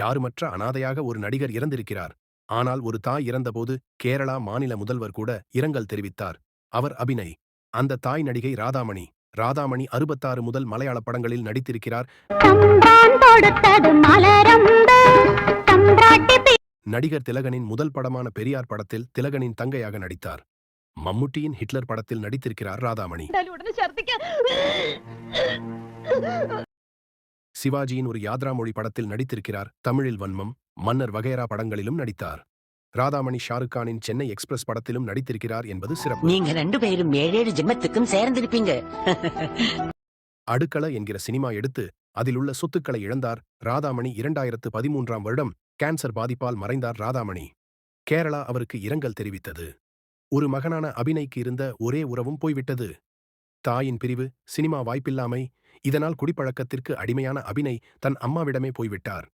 யாருமற்ற அனாதையாக ஒரு நடிகர் இறந்திருக்கிறார். ஆனால் ஒரு தாய் இறந்தபோது கேரளா மாநில முதல்வர் கூட இரங்கல் தெரிவித்தார். அவர் அபிநய். அந்த தாய் நடிகை ராதாமணி. ராதாமணி அறுபத்தாறு முதல் மலையாள படங்களில் நடித்திருக்கிறார். நடிகர் திலகனின் முதல் படமான பெரியார் படத்தில் திலகனின் தங்கையாக நடித்தார். மம்முட்டியின் ஹிட்லர் படத்தில் நடித்திருக்கிறார் ராதாமணி. சிவாஜியின் ஒரு யாத்ரா மொழி படத்தில் நடித்திருக்கிறார் தமிழில் வன்மம் மன்னர் வகைரா படங்களிலும் நடித்தார். ராதாமணி ஷாருக் கானின் சென்னை எக்ஸ்பிரஸ் படத்திலும் நடித்திருக்கிறார் என்பது சிறப்பு. நீங்க ரெண்டு பேரும் ஏழேழு ஜென்மத்துக்கும் சேர்ந்திருப்பீங்க. அடுக்கள என்கிற சினிமா எடுத்து அதிலுள்ள சொத்துக்களை இழந்தார் ராதாமணி இரண்டாயிரத்து பதிமூன்றாம் வருடம் கேன்சர் பாதிப்பால் மறைந்தார் ராதாமணி. கேரளா அவருக்கு இரங்கல் தெரிவித்தது. ஒரு மகனான அபிநய்க்கு இருந்த ஒரே உறவும் போய்விட்டது. தாயின் பிரிவு சினிமா வாய்ப்பில்லாமை இதனால் குடிப்பழக்கத்திற்கு அடிமையான அபிநய் தன் அம்மாவிடமே போய்விட்டார்.